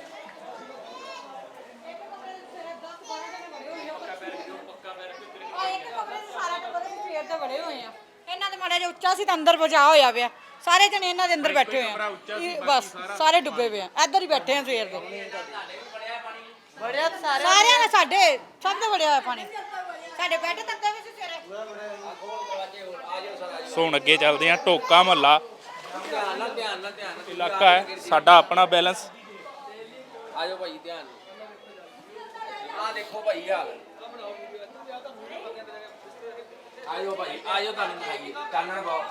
S6: ਇੱਕ ਕਮਰੇ 'ਚ ਸਾਰਾ ਟੱਬਰ ਅਸੀਂ ਸਵੇਰ ਦੇ ਬੜੇ ਹੋਏ ਆ। ਇਹਨਾਂ ਦੇ ਮਾੜਾ ਜਿਹਾ ਉੱਚਾ ਸੀ ਤਾਂ ਅੰਦਰ ਬਚਾ ਹੋਇਆ ਪਿਆ। ਸਾਰੇ ਜਣੇ ਇਹਨਾਂ ਦੇ ਅੰਦਰ ਬੈਠੇ ਹੋਏ ਆ। ਬਸ ਸਾਰੇ ਡੁੱਬੇ ਪਏ ਆ। ਇੱਧਰ ਹੀ ਬੈਠੇ ਆ ਸਵੇਰ ਦੇ। ਬੜਿਆ ਤਾਂ ਸਾਰੇ ਸਾਰਿਆਂ ਨੇ ਸਾਡੇ ਸਭ ਦੇ ਬੜਿਆ ਹੋਇਆ ਪਾਣੀ। ਸਾਡੇ ਬੈੱਡ ਤੱਕ ਵੀ ਸੀ ਸਵੇਰੇ।
S1: ਸੋ ਹੁਣ ਅੱਗੇ ਚੱਲਦੇ ਹਾਂ ਢੋਕਾ ਮਹੱਲਾ। ਇਲਾਕਾ ਹੈ ਸਾਡਾ ਆਪਣਾ ਬੈਲੈਂਸ।
S9: ਆਜੋ ਭਾਈ ਧਿਆਨ ਆ ਦੇਖੋ ਭਾਈ ਹਾਲ ਆਜੋ ਭਾਈ ਆਜੋ ਤੁਹਾਨੂੰ ਦਿਖਾਈਏ। ਚਾਨਣ ਪਾਓ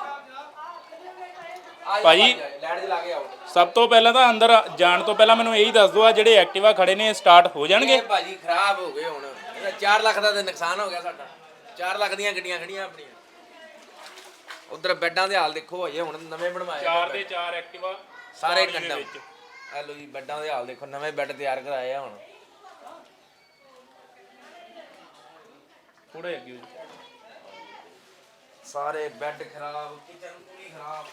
S9: ਆਜੋ
S1: ਭਾਈ।
S9: ਲੈਟ ਜਲਾ ਕੇ ਆਓ
S1: ਸਭ ਤੋਂ ਪਹਿਲਾਂ ਤਾਂ ਅੰਦਰ ਜਾਣ ਤੋਂ ਪਹਿਲਾਂ ਮੈਨੂੰ ਇਹੀ ਦੱਸ ਦਿਓ ਆ ਜਿਹੜੇ ਐਕਟਿਵਾ ਖੜੇ ਨੇ ਸਟਾਰਟ ਹੋ ਜਾਣਗੇ
S9: ਇਹ ਭਾਜੀ ਖਰਾਬ ਹੋ ਗਏ ਹੁਣ ਇਹਦਾ 4 ਲੱਖ ਦਾ ਤੇ ਨੁਕਸਾਨ ਹੋ ਗਿਆ ਸਾਡਾ 4 ਲੱਖ ਦੀਆਂ ਗੱਡੀਆਂ ਖੜੀਆਂ ਆਪਣੀਆਂ ਉਧਰ ਬੈੱਡਾਂ ਦੇ ਹਾਲ ਦੇਖੋ ਹਜੇ ਹੁਣ ਨਵੇਂ ਬਣਵਾਏ ਆ
S1: ਚਾਰ
S9: ਬੈੱਡ।
S1: ਦੇ ਚਾਰ ਐਕਟਿਵਾ
S9: ਸਾਰੇ ਕੰਡਮ। ਆ ਲੋ ਜੀ ਬੈੱਡਾਂ ਦੇ ਹਾਲ ਦੇਖੋ ਨਵੇਂ ਬੈੱਡ ਤਿਆਰ ਕਰਾਏ ਆ ਹੁਣ
S1: ਥੋੜਾ ਅੱਗੇ।
S9: ਸਾਰੇ ਬੈੱਡ ਖਰਾਬ ਕਿਚਨ ਪੂਰੀ ਖਰਾਬ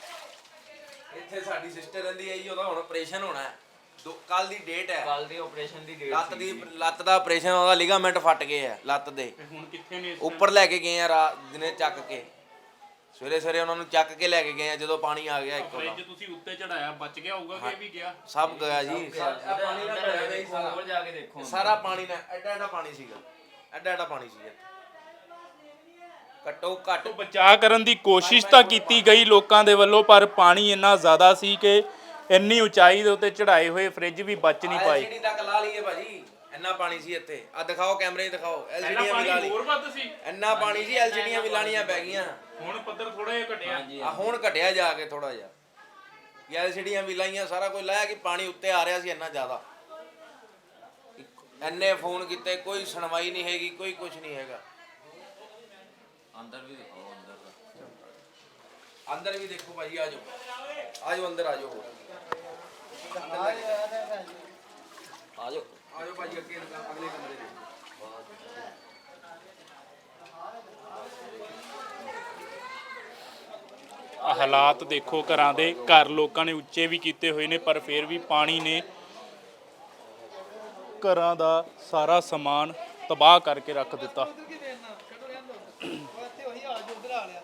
S9: ਇੱਥੇ ਸਾਡੀ ਸਿਸਟਰ ਰਹਿੰਦੀ ਹੈ ਜੀ ਉਹਦਾ ਹੁਣ ਆਪਰੇਸ਼ਨ ਹੋਣਾ ਹੈ। ਦੋ ਕੱਲ ਦੀ ਡੇਟ ਹੈ।
S5: ਕੱਲ ਦੀ ਆਪਰੇਸ਼ਨ ਦੀ
S9: ਲੱਤ ਦੀ ਲੱਤ ਦਾ ਆਪਰੇਸ਼ਨ ਉਹਦਾ ਲਿਗਾਮੈਂਟ ਫਟ ਗਏ ਆ ਲੱਤ ਦੇ।
S1: ਤੇ ਹੁਣ ਕਿੱਥੇ ਨੇ ਇਸ
S9: ਉੱਪਰ ਲੈ ਕੇ ਗਏ ਆ ਰਾਤ ਦਿਨੇ ਚੱਕ ਕੇ। ਸਵੇਰੇ ਸਵੇਰੇ ਉਹਨਾਂ ਨੂੰ ਚੱਕ ਕੇ ਲੈ ਕੇ ਗਏ ਆ ਜਦੋਂ ਪਾਣੀ ਆ ਗਿਆ ਇੱਕੋ
S1: ਫ੍ਰਿਜ ਤੁਸੀਂ ਉੱਤੇ ਚੜਾਇਆ ਬਚ ਗਿਆ ਹੋਊਗਾ ਕਿ ਇਹ ਵੀ ਗਿਆ?
S9: ਸਭ ਗਿਆ ਜੀ। ਪਾਣੀ ਸਾਰਾ।
S5: ਜਾ ਕੇ ਦੇਖੋ
S9: ਸਾਰਾ ਪਾਣੀ ਨਾਲ ਐਡਾ ਐਡਾ ਪਾਣੀ ਸੀਗਾ। ਐਡਾ ਐਡਾ ਪਾਣੀ ਸੀਗਾ। ਘੱਟੋ ਘੱਟ
S1: ਬਚਾਅ ਕਰਨ ਦੀ ਕੋਸ਼ਿਸ਼ ਤਾਂ ਕੀਤੀ ਗਈ ਲੋਕਾਂ ਦੇ ਵੱਲੋਂ ਪਰ ਪਾਣੀ ਇੰਨਾ ਜ਼ਿਆਦਾ ਸੀ ਕਿ ਇੰਨੀ ਉਚਾਈ ਦੇ ਉੱਤੇ ਚੜਾਏ ਹੋਏ ਫ੍ਰਿਜ ਵੀ ਬਚ ਨਹੀਂ ਪਾਏ।
S9: ਐਲਸੀਡੀ ਤੱਕ ਲਾ ਲਈਏ ਭਾਜੀ ਇੰਨਾ ਪਾਣੀ ਸੀ ਇੱਥੇ। ਆ ਦਿਖਾਓ ਕੈਮਰੇ 'ਚ ਦਿਖਾਓ
S1: ਪਹਿਲਾਂ
S9: ਐਲਸੀਡੀਆਂ ਵੀ ਲਾ
S1: ਪਾਣੀ
S9: ਲਈ।
S1: ਹੋਰ ਵੱਧ ਸੀ।
S9: ਇੰਨਾ ਪਾਣੀ ਸੀ ਐਲਸੀਡੀਆਂ ਵੀ ਲਾਣੀਆਂ ਪੈ ਗਈਆਂ।
S1: ਹੁਣ ਪੱਧਰ ਥੋੜਾ ਜਿਹਾ ਘਟਿਆ।
S9: ਆ ਹੁਣ ਘਟਿਆ ਜਾ ਕੇ ਥੋੜਾ ਜਿਹਾ। ਇਹ ਐਲਸੀਡੀਆਂ ਵੀ ਲਾਈਆਂ ਸਾਰਾ ਕੁਝ ਲਾਇਆ ਕਿ ਪਾਣੀ ਉੱਤੇ ਆ ਰਿਹਾ ਸੀ ਇੰਨਾ ਜ਼ਿਆਦਾ। ਇੰਨੇ ਫੋਨ ਕੀਤੇ ਕੋਈ ਸੁਣਵਾਈ ਨਹੀਂ ਹੈਗੀ ਕੋਈ ਕੁਝ ਨਹੀਂ ਹੈਗਾ। ਅੰਦਰ ਵੀ ਦੇਖੋ ਅੰਦਰ ਅੰਦਰ ਵੀ ਦੇਖੋ ਭਾਜੀ ਆਜੋ ਆਜੋ ਅੰਦਰ ਆਜੋ ਆਜੋ ਆਜੋ ਭਾਜੀ ਅੱਗੇ ਅਗਲੇ ਕਮਰੇ ਦੇ।
S1: ਆਹ ਹਾਲਾਤ ਦੇਖੋ ਘਰਾਂ ਦੇ। ਘਰ ਲੋਕਾਂ ਨੇ ਉੱਚੇ ਵੀ ਕੀਤੇ ਹੋਏ ਨੇ ਪਰ ਫਿਰ ਵੀ ਪਾਣੀ ਨੇ ਘਰਾਂ ਦਾ ਸਾਰਾ ਸਮਾਨ ਤਬਾਹ ਕਰਕੇ ਰੱਖ ਦਿੱਤਾ
S4: ਇੱਥੇ ਉਹੀ ਹਾਲ ਜੋ ਉਧਰ ਆ ਲਿਆ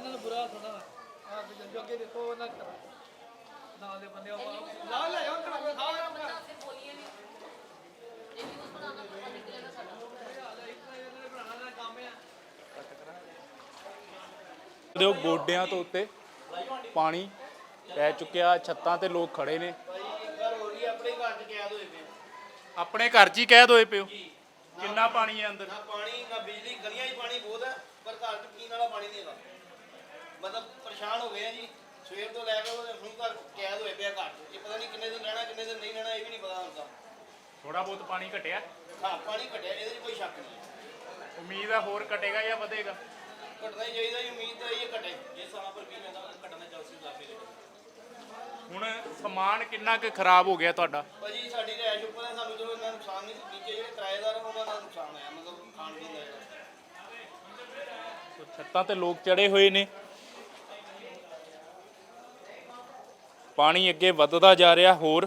S4: ਇਹਨਾਂ ਨੂੰ ਬੁਰਾ ਥੋੜਾ ਆ ਜੋ ਅੱਗੇ ਦੇਖੋ ਉਹਨਾਂ ਨਾਲ ਦੇ ਬੰਦੇ ਲਾ ਲੈ ਜਾਓ ਕੜਾ ਖਾ
S1: ਦਿਓ ਗੋਡਿਆਂ ਤੋਂ ਉੱਤੇ ਪਾਣੀ ਪੈ ਚੁੱਕਿਆ ਛੱਤਾਂ ਤੇ ਲੋਕ ਖੜੇ ਨੇ। ਆਪਣੇ ਘਰ 'ਚ ਹੀ ਕੈਦ ਹੋਏ ਪਿਓ ਕਿੰਨਾ ਪਾਣੀ ਹੈ ਅੰਦਰ?
S4: ਨਾ ਪਾਣੀ ਨਾ ਬਿਜਲੀ ਗਲੀਆਂ 'ਚ ਪਾਣੀ ਬਹੁਤ ਹੈ ਪਰ ਘਰ 'ਚ ਪੀਣ ਵਾਲਾ ਪਾਣੀ ਨਹੀਂ ਹੈਗਾ। ਮਤਲਬ ਪਰੇਸ਼ਾਨ ਹੋ ਗਏ ਆ ਜੀ ਸਵੇਰ ਤੋਂ ਲੈ ਕੇ ਉਹ ਹੁਣ ਘਰ ਕੈਦ ਹੋਏ ਪਿਆ ਘਰ 'ਚ ਇਹ ਪਤਾ ਨਹੀਂ ਕਿੰਨੇ ਦਿਨ ਰਹਿਣਾ ਕਿੰਨੇ ਦਿਨ ਨਹੀਂ ਰਹਿਣਾ ਇਹ ਵੀ ਨਹੀਂ ਪਤਾ ਹੁੰਦਾ
S1: ਥੋੜਾ ਬਹੁਤ ਪਾਣੀ ਘਟਿਆ?
S4: ਹਾਂ ਪਾਣੀ ਘਟਿਆ ਇਹਦੇ 'ਚ ਕੋਈ ਸ਼ੱਕ ਨਹੀਂ
S1: ਉਮੀਦ ਹੈ ਹੋਰ ਘਟੇਗਾ ਜਾਂ ਵਧੇਗਾ?
S4: ਘਟਣਾ ਹੀ ਚਾਹੀਦਾ ਜੀ ਉਮੀਦ ਤਾਂ ਇਹ ਘਟੇ। ਜੇ ਸਾਲਾਂ ਪਰ ਵੀ ਜਾਂਦਾ ਘਟਣਾ ਚਾਹੀਦਾ ਲੱਗੇ
S1: ਹੁਣ ਸਮਾਨ ਕਿੰਨਾ ਕੁ ਖਰਾਬ ਹੋ ਗਿਆ ਤੁਹਾਡਾ?
S4: ਭਾਜੀ ਸਾਡੀ ਰਿਹਾਇਸ਼ ਉੱਪਰ ਹੈ ਸਾਨੂੰ ਚਲੋ ਇੰਨਾ ਨੁਕਸਾਨ ਨਹੀਂ ਨੀਚੇ ਜਿਹੜੇ ਕਿਰਾਏਦਾਰ ਆ ਉਹਨਾਂ ਦਾ ਨੁਕਸਾਨ ਆਇਆ ਮਤਲਬ ਖਾਣ ਪੀਣ ਦਾ
S1: ਛੱਤਾਂ ਤੇ ਲੋਕ ਚੜੇ ਹੋਏ ਨੇ। ਪਾਣੀ ਅੱਗੇ ਵੱਧਦਾ ਜਾ ਰਿਹਾ ਹੋਰ।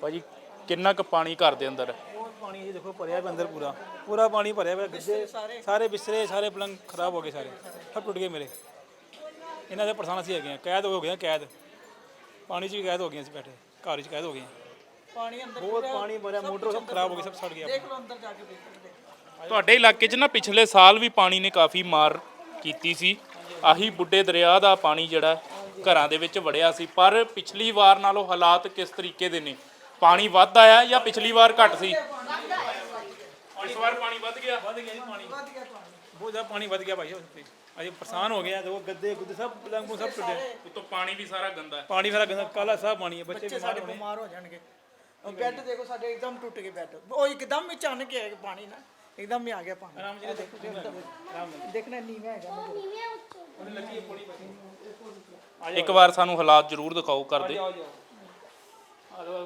S1: ਭਾਜੀ ਕਿੰਨਾ ਕੁ ਪਾਣੀ ਘਰ ਦੇ ਅੰਦਰ? ਹੈ
S10: ਬਹੁਤ ਪਾਣੀ ਇਹ ਦੇਖੋ ਭਰਿਆ ਪਿਆ ਅੰਦਰ ਪੂਰਾ। ਪੂਰਾ ਪਾਣੀ ਭਰਿਆ ਪਿਆ ਗੱਦੇ ਸਾਰੇ ਬਿਸਤਰੇ ਸਾਰੇ ਪਲੰਗ ਖਰਾਬ ਹੋ ਗਏ ਸਾਰੇ। ਸਭ ਟੁੱਟ ਗਏ ਮੇਰੇ। ਇਹਨਾਂ ਦੇ ਪਰਸਾਨ ਅਸੀਂ ਹੈਗੇ ਆ ਕੈਦ ਹੋ ਗਏ ਆ ਕੈਦ। ਪਾਣੀ 'ਚ ਵੀ ਕੈਦ ਹੋ ਗਏ ਅਸੀਂ ਬੈਠੇ। ਘਰ 'ਚ ਕੈਦ ਹੋ ਗਏ
S6: ਪਾਣੀ ਅੰਦਰ
S10: ਬਹੁਤ ਪਾਣੀ ਭਰਿਆ ਮੋਟਰ ਸਭ ਖਰਾਬ ਹੋ ਗਏ ਸਭ ਸੜ ਗਿਆ।
S6: ਦੇਖ ਲਓ ਅੰਦਰ ਜਾ ਕੇ ਦੇਖੋ
S1: ਤੁਹਾਡੇ ਇਲਾਕੇ 'ਚ ਨਾ ਪਿਛਲੇ ਸਾਲ ਵੀ ਪਾਣੀ ਨੇ ਕਾਫੀ ਮਾਰ ਕੀਤੀ ਸੀ। ਆਹੀ ਬੁੱਢੇ ਦਰਿਆ ਦਾ ਪਾਣੀ ਜਿਹੜਾ ਘਰਾਂ ਦੇ ਵਿੱਚ ਵੜਿਆ ਸੀ। ਪਰ ਪਿਛਲੀ ਵਾਰ ਨਾਲੋਂ ਹਾਲਾਤ ਕਿਸ ਤਰੀਕੇ ਦੇ ਨੇ? ਪਾਣੀ ਵੱਧ ਆਇਆ ਜਾਂ ਪਿਛਲੀ ਵਾਰ ਘੱਟ ਸੀ? ਇਸ ਵਾਰ ਪਾਣੀ ਵੱਧ ਗਿਆ।
S10: ਵੱਧ ਗਿਆ ਜੀ ਪਾਣੀ। ਬਹੁਤ ਜ਼ਿਆਦਾ ਪਾਣੀ ਵੱਧ ਗਿਆ ਭਾਈ ਅਜੇ ਪਰੇਸ਼ਾਨ ਹੋ ਗਿਆ ਦੇਖੋ ਗੱਦੇ ਗੁੱਦੇ ਸਭ ਪਲੁੰਗ ਸਭ ਟੁੱਟੇ
S1: ਉਤੋਂ ਪਾਣੀ ਵੀ ਸਾਰਾ ਗੰਦਾ ਹੈ।
S10: ਪਾਣੀ ਸਾਰਾ ਗੰਦਾ। ਕਾਲਾ ਸਭ ਪਾਣੀ ਹੈ ਬੱਚੇ
S6: ਸਾਡੇ ਬਿਮਾਰ ਹੋ ਜਾਣਗੇ। ਉਹ ਬੈੱਡ ਦੇਖੋ ਸਾਡੇ ਇੱਕਦਮ ਟੁੱਟ ਗਏ ਬੈੱਡ। ਉਹ ਇੱਕਦਮ ਹੀ ਅਚਾਨਕ ਆਇਆ ਪਾਣੀ ਨਾ। ਇੱਕਦਮ ਹੀ ਆ ਗਿਆ ਪਾਣੀ।
S10: ਆਰਾਮ ਜੀ ਦੇਖੋ ਆਰਾਮ ਨਾਲ
S6: ਦੇਖਣਾ ਨੀਵੇਂ ਹੈਗਾ। ਨਾ
S1: ਇੱਕ ਵਾਰ ਸਾਨੂੰ ਹਾਲਾਤ ਜ਼ਰੂਰ ਦਿਖਾਓ ਕਰਦੇ
S10: ਆ ਲੋ ਹੈ।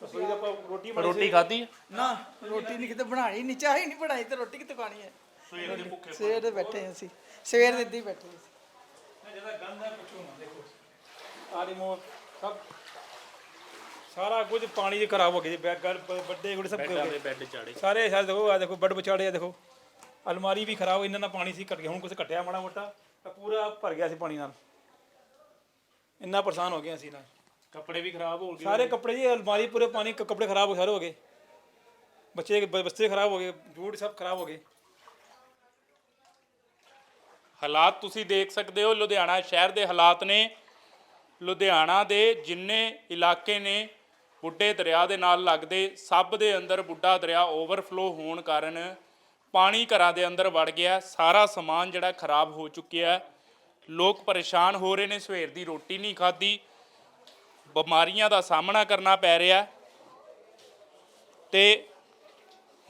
S10: ਰਸੋਈ ਦਾ ਆਪਾਂ ਰੋਟੀ ਬਣੀ
S1: ਰੋਟੀ ਖਾਧੀ
S11: ਨਾ ਰੋਟੀ ਨਹੀਂ ਕਿਤੇ ਬਣਾਣੀ ਨਹੀਂ ਚਾਹ ਹੀ ਨਹੀਂ ਬਣਾਈ ਤੇ ਰੋਟੀ ਕਿੱਥੇ ਖਾਣੀ ਹੈ?
S1: ਸਵੇਰ ਦੇ ਭੁੱਖੇ
S11: ਸਵੇਰ ਦੇ ਬੈਠੇ ਹਾਂ ਅਸੀਂ। ਸਵੇਰ ਦੇ ਇੱਦਾਂ ਹੀ ਬੈਠੇ ਸੀ
S10: ਜਿਹਦਾ ਗੰਦ ਹੈ ਪੁੱਛੋ ਨਾ ਦੇਖੋ। ਆ ਰਿਮੋਟ ਸਭ ਸਾਰਾ ਕੁਝ ਪਾਣੀ ਦੇ ਖਰਾਬ ਹੋ ਗਿਆ ਜੀ ਬੈਗ ਵੱਡੇ ਗੁੜੇ ਸਭ
S1: ਬੈੱਡਾਂ ਦੇ ਬੈੱਡ ਚਾੜੇ
S10: ਸਾਰੇ ਸਾਰੇ ਦੇਖੋ ਆ ਦੇਖੋ ਬੈੱਡ ਵਿਚਾੜੇ ਆ ਦੇਖੋ। ਅਲਮਾਰੀ ਵੀ ਖਰਾਬ ਇਹਨਾਂ ਨਾਲ ਪਾਣੀ ਸੀ ਘਟ ਗਿਆ ਹੁਣ ਕੁਝ ਘਟਿਆ ਮਾੜਾ ਮੋਟਾ ਤਾਂ ਪੂਰਾ ਭਰ ਗਿਆ ਸੀ ਪਾਣੀ ਨਾਲ। ਇੰਨਾ ਪਰੇਸ਼ਾਨ ਹੋ ਗਿਆ ਸੀ ਨਾਲ
S1: ਕੱਪੜੇ ਵੀ ਖਰਾਬ ਹੋ ਗਏ।
S10: ਸਾਰੇ ਕੱਪੜੇ ਜੀ ਅਲਮਾਰੀ ਪੂਰੇ ਪਾਣੀ ਕ- ਕੱਪੜੇ ਖਰਾਬ ਹੋ ਸਾਰੇ ਹੋ ਗਏ। ਬੱਚੇ ਬ- ਬੱਚੇ ਖਰਾਬ ਹੋ ਗਏ ਬੂਟ ਸਭ ਖਰਾਬ ਹੋ ਗਏ।
S1: ਹਾਲਾਤ ਤੁਸੀਂ ਦੇਖ ਸਕਦੇ ਹੋ ਲੁਧਿਆਣਾ ਸ਼ਹਿਰ ਦੇ ਹਾਲਾਤ ਨੇ। ਲੁਧਿਆਣਾ ਦੇ ਜਿੰਨੇ ਇਲਾਕੇ ਨੇ ਬੁੱਢੇ ਦਰਿਆ ਦੇ ਨਾਲ ਲੱਗਦੇ ਸਭ ਦੇ ਅੰਦਰ ਬੁੱਢਾ ਦਰਿਆ ਓਵਰਫਲੋ ਹੋਣ ਕਾਰਨ ਪਾਣੀ ਘਰਾਂ ਦੇ ਅੰਦਰ ਵੜ ਗਿਆ। ਸਾਰਾ ਸਮਾਨ ਜਿਹੜਾ ਖਰਾਬ ਹੋ ਚੁੱਕਿਆ ਲੋਕ ਪਰੇਸ਼ਾਨ ਹੋ ਰਹੇ ਨੇ, ਸਵੇਰ ਦੀ ਰੋਟੀ ਨਹੀਂ ਖਾਧੀ। ਬਿਮਾਰੀਆਂ ਦਾ ਸਾਹਮਣਾ ਕਰਨਾ ਪੈ ਰਿਹਾ ਹੈ। ਤੇ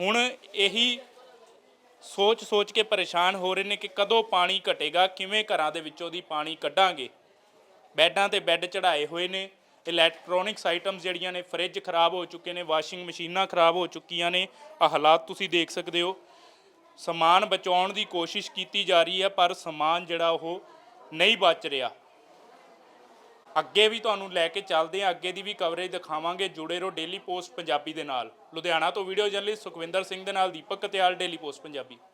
S1: ਹੁਣ ਇਹੀ ਸੋਚ ਸੋਚ ਕੇ ਪਰੇਸ਼ਾਨ ਹੋ ਰਹੇ ਨੇ ਕਿ ਕਦੋਂ ਪਾਣੀ ਘਟੇਗਾ, ਕਿਵੇਂ ਘਰਾਂ ਦੇ ਵਿੱਚੋਂ ਦੀ ਪਾਣੀ ਕੱਢਾਂਗੇ। ਬੈੱਡਾਂ ਤੇ ਬੈੱਡ ਚੜਾਏ ਹੋਏ ਨੇ। ਇਲੈਕਟ੍ਰੋਨਿਕਸ ਆਈਟਮਸ ਜਿਹੜੀਆਂ ਨੇ ਫ੍ਰਿਜ ਖਰਾਬ ਹੋ ਚੁੱਕੇ ਨੇ, ਵਾਸ਼ਿੰਗ ਮਸ਼ੀਨਾਂ ਖਰਾਬ ਹੋ ਚੁੱਕੀਆਂ ਨੇ ਆ ਹਾਲਾਤ ਤੁਸੀਂ ਦੇਖ ਸਕਦੇ ਹੋ। ਸਮਾਨ ਬਚਾਉਣ ਦੀ ਕੋਸ਼ਿਸ਼ ਕੀਤੀ ਜਾ ਰਹੀ ਹੈ, ਪਰ ਸਮਾਨ ਜਿਹੜਾ ਉਹ ਨਹੀਂ ਬਚ ਰਿਹਾ। ਅੱਗੇ ਵੀ ਤੁਹਾਨੂੰ ਲੈ ਕੇ ਚੱਲਦੇ ਹਾਂ, ਅੱਗੇ ਦੀ ਵੀ ਕਵਰੇਜ ਦਿਖਾਵਾਂਗੇ। ਜੁੜੇ ਰਹੋ ਡੇਲੀ ਪੋਸਟ ਪੰਜਾਬੀ ਦੇ ਨਾਲ। ਲੁਧਿਆਣਾ ਤੋਂ ਵੀਡੀਓ ਜਰਨਲਿਸਟ ਸੁਖਵਿੰਦਰ ਸਿੰਘ ਦੇ ਨਾਲ ਦੀਪਕ ਕਤਿਆਲ ਡੇਲੀ ਪੋਸਟ ਪੰਜਾਬੀ।